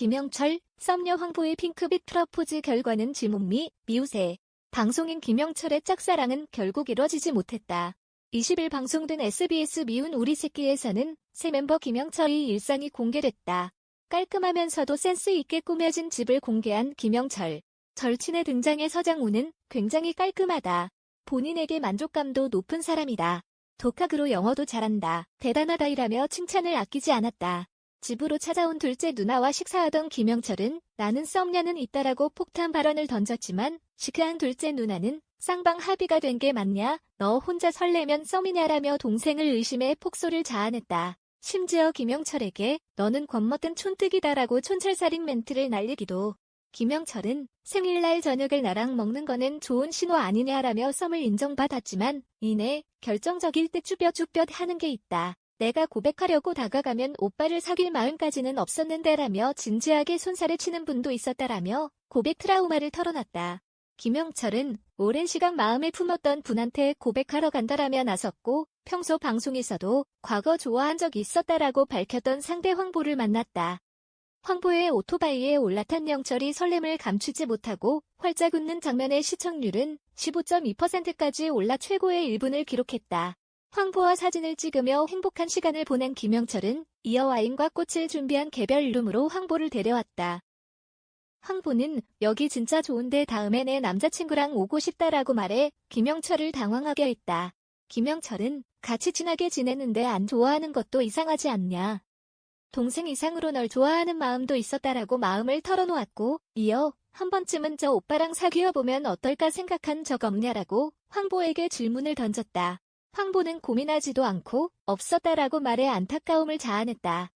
김영철, 썸녀 황보의 핑크빛 프러포즈 결과는 지목미, 미우새. 방송인 김영철의 짝사랑은 결국 이뤄지지 못했다. 20일 방송된 SBS 미운 우리 새끼에서는 새 멤버 김영철의 일상이 공개됐다. 깔끔하면서도 센스 있게 꾸며진 집을 공개한 김영철. 절친의 등장에 서장훈은 굉장히 깔끔하다. 본인에게 만족감도 높은 사람이다. 독학으로 영어도 잘한다. 대단하다 이라며 칭찬을 아끼지 않았다. 집으로 찾아온 둘째 누나와 식사하던 김영철은 나는 썸녀는 있다라고 폭탄 발언을 던졌지만 시크한 둘째 누나는 쌍방 합의가 된 게 맞냐? 너 혼자 설레면 썸이냐라며 동생을 의심해 폭소를 자아냈다. 심지어 김영철에게 너는 겁먹은 촌뜨기다라고 촌철살인 멘트를 날리기도. 김영철은 생일날 저녁을 나랑 먹는 거는 좋은 신호 아니냐라며 썸을 인정받았지만 이내 결정적일 때 쭈뼛쭈뼛 하는 게 있다. 내가 고백하려고 다가가면 오빠를 사귈 마음까지는 없었는데라며 진지하게 손살을 치는 분도 있었다라며 고백 트라우마를 털어놨다. 김영철은 오랜 시간 마음을 품었던 분한테 고백하러 간다라며 나섰고 평소 방송에서도 과거 좋아한 적 있었다라고 밝혔던 상대 황보를 만났다. 황보의 오토바이에 올라탄 영철이 설렘을 감추지 못하고 활짝 웃는 장면의 시청률은 15.2%까지 올라 최고의 1분을 기록했다. 황보와 사진을 찍으며 행복한 시간을 보낸 김영철은 이어 와인과 꽃을 준비한 개별 룸으로 황보를 데려왔다. 황보는 여기 진짜 좋은데 다음에 내 남자친구랑 오고 싶다라고 말해 김영철을 당황하게 했다. 김영철은 같이 친하게 지내는데 안 좋아하는 것도 이상하지 않냐. 동생 이상으로 널 좋아하는 마음도 있었다라고 마음을 털어놓았고 이어 한 번쯤은 저 오빠랑 사귀어 보면 어떨까 생각한 적 없냐라고 황보에게 질문을 던졌다. 황보는 고민하지도 않고 없었다라고 말해 안타까움을 자아냈다.